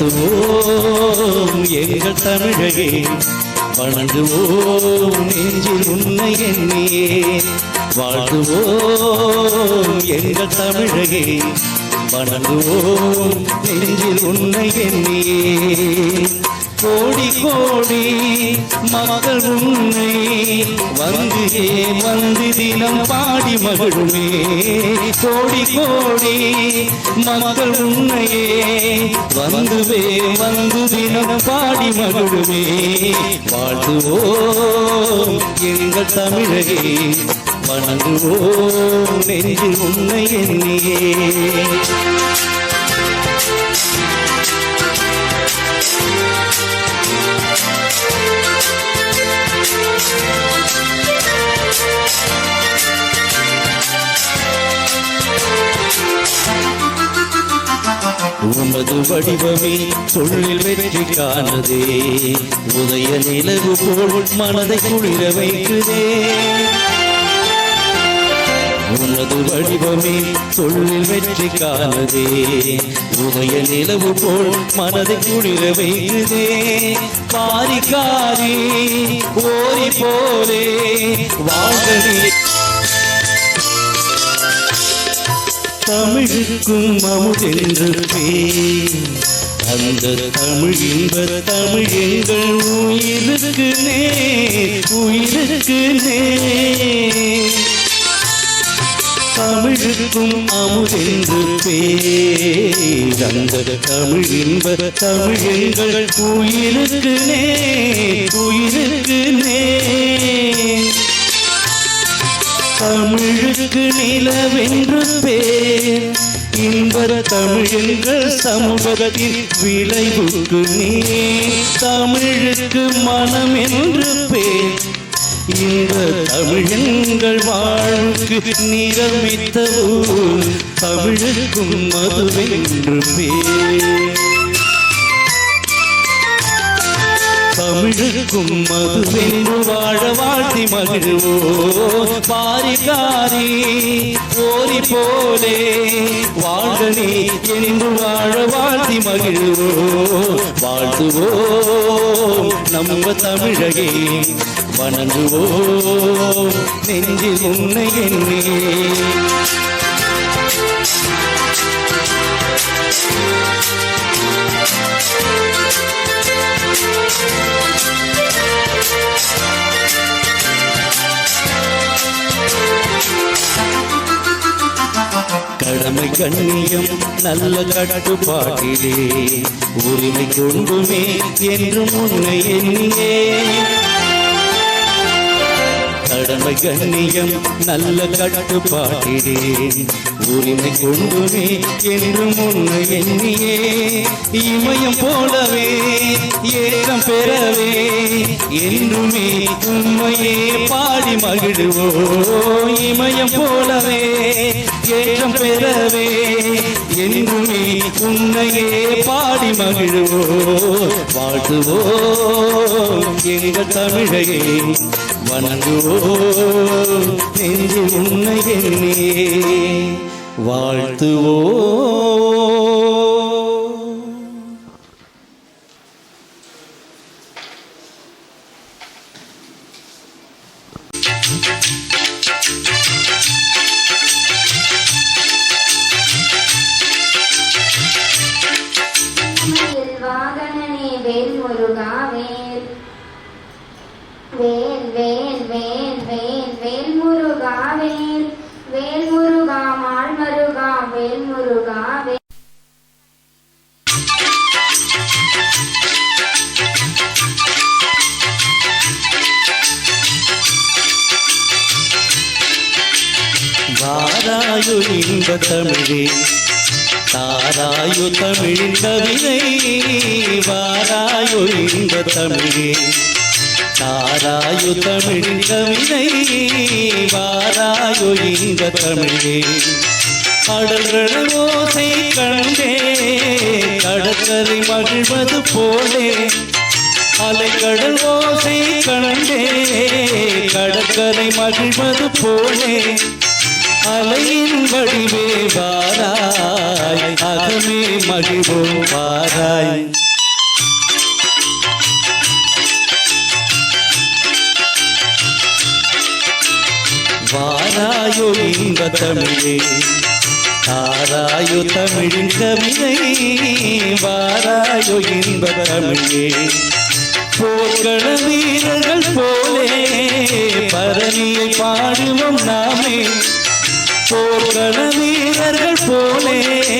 வாழ்த்துவோம் எங்கள் தமிழகே. வணங்குவோம் நெஞ்சில் உன்னை எண்ணியே. வாழ்த்துவோம் எங்கள் தமிழகே. வணங்குவோம் நெஞ்சில் உன்னை எண்ணியே. கோடி கோடி மகள் உன்னை வந்து வந்து தினம் பாடி மகிழுமே. கோடி கோடி மகள் உன்னையே வந்துவே வந்து தினம் பாடி மகிழுமே. வாழ்த்துவோம் எங்கள் தமிழகே வணங்குவோம் நெஞ்சில் உன்னை எண்ணியே. வடிவமே சொல்லில் வெற்றி காணதே. உதய நிலவு போல் மனதை குளிர வைக்குதே. உனது வடிவமே சொல்லில் வெற்றி காணதே. உதய நிலவு போல் மனதை குளிர வைக்குதே. பாரிக்காரி ஓரி போலே வாழ்கவே. தமிழுக்கும் அமுதென்று பேர். அந்த தமிழ் இன்ப தமிழ் எங்கள் உயிருக்கு நே உயிருக்கு நே தமிழுக்கும் அமுதென்று பேர். அந்த தமிழ் இன்ப தமிழ் எங்கள் உயிருக்கு நே உயிருக்கு நே தமிழுக்கு நிலவென்று பேர். இன்பர தமிழெங்கள் சமூகத்தின் விளைவுக்கு நீ தமிழுக்கு மனம் என்று பேர். இந்த தமிழெங்கள் வாழ்வுக்கு நிரமித்தவும் தமிழுக்கும் மதுவென்று பேர். தமிழுக்கும் மதுவென்று வாழ வாழ்த்தி மகிழ்வோ பாரிகாரி போரி போலே வாழ்கனி என்று வாழ வாழ்த்தி மகிழ்வோ வாழ்த்துவோம் நம்ம தமிழகே வணங்குவோம். நெஞ்சில் உன்னை என்னே கடமை கண்ணியம் நல்ல கட்டுப்பாட்டிலே. உரிமை கொண்டுமே என்றும் உன்னை எண்ணியே கடமை கண்ணியம் நல்ல கட்டுப்பாட்டிலே உரிமை கொண்டுமே என்றும் உன்னை எண்ணியே. இமயம் போலவே ஏற்றம் பெறவே என்றுமே உண்மையே பாடி மகிழ்வோ இமயம் போலவே ஏற்றம் பெறவே என்றுமே உன்னையே பாடி மகிழ்வோ வாழ்த்துவோ எங்கள் தமிழையே. வணங்குவோம் நெஞ்சு உன்னை எண்ணே வாகனனே வேல் முருகா வேல். வேல் வேல் வேல் வேல் வேல் முருகா வேல். வேல் முருகா மால் மருகா வேல் முருகா வேல். வாராயு இன்ப தமிழே தாராயு தமிழின் கவிதை. வாராயு இன்ப தமிழே. தாராயு தமிழ் கவிதை வாராயு இந்த தமிழே. கடல்கள் ஓசை கண்டே கடற்கரை மகிழ்வது போலே. அலைக்கடல் ஓசை கண்டே கடற்கரை மகிழ்வது போலே. அலையின் வடிவே வாராய் அகமே மகிழ்வோ வாராய். தாராயோ இன்ப தமிழே தாராயோ தமிழின் கவிதை வாராயோ இன்ப தமிழே போர்கள வீரர்கள் போலே பரணியை பாடுவோம் நாமே. போர்கள வீரர்கள் போலே.